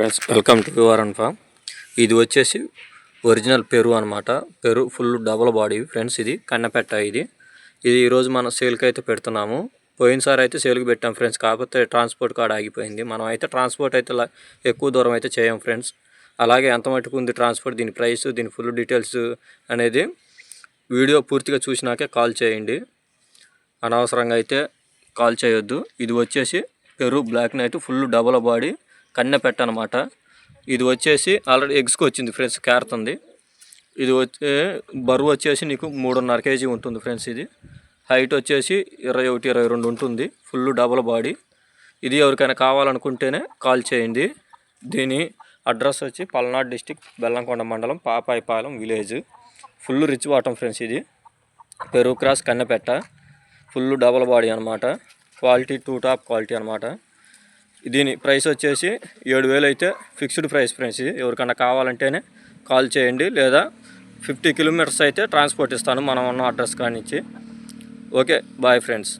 Friends welcome to your and farm ఇది వచ్చేసి original Peru అనమాట Peru full double body friends ఇది కన్నపెట్ట ఇది. ఇది ఈరోజు మనం సేల్కి అయితే పెడుతున్నాము. పోయినసారి అయితే సేల్కి పెట్టాం ఫ్రెండ్స్ కాకపోతే ట్రాన్స్పోర్ట్ కార్డ్ ఆగిపోయింది. మనం అయితే ట్రాన్స్పోర్ట్ అయితే ఎక్కువ దూరం అయితే చేయం ఫ్రెండ్స్. అలాగే ఎంత మటుకు ఉంది ట్రాన్స్పోర్ట్ దీని ప్రైస్ దీని ఫుల్ డీటెయిల్స్ అనేది వీడియో పూర్తిగా చూసినాకే కాల్ చేయండి. అనవసరంగా అయితే కాల్ చేయొద్దు. ఇది వచ్చేసి Peru black night full double body కన్నె పెట్ట అనమాట ఇది వచ్చేసి ఆల్రెడీ ఎగ్స్కి వచ్చింది ఫ్రెండ్స్ కేరుతుంది ఇది వచ్చే బరువు వచ్చేసి నీకు మూడున్నర కేజీ ఉంటుంది ఫ్రెండ్స్ ఇది. హైట్ వచ్చేసి ఇరవై ఒకటి ఇరవై రెండు ఉంటుంది. Full double body. ఇది ఎవరికైనా కావాలనుకుంటేనే కాల్ చేయండి. దీని అడ్రస్ వచ్చి పల్నాడు డిస్టిక్ బెల్లంకొండ మండలం పాపాయిపాలెం విలేజ్. ఫుల్ రిచ్ వాటం ఫ్రెండ్స్ ఇది. పెరుగు క్రాస్ కన్నెపెట్ట ఫుల్ డబల్ బాడీ అనమాట క్వాలిటీ టూ టాప్ క్వాలిటీ అనమాట దీని ప్రైస్ వచ్చేసి ఏడు వేలు అయితే ఫిక్స్డ్ ప్రైస్ ఫ్రెండ్స్ ఇది. ఎవరికన్నా కావాలంటేనే కాల్ చేయండి లేదా ఫిఫ్టీ కిలోమీటర్స్ అయితే ట్రాన్స్పోర్ట్ ఇస్తాను మనం ఉన్న అడ్రస్ కానిచ్చి ఓకే బాయ్ ఫ్రెండ్స్.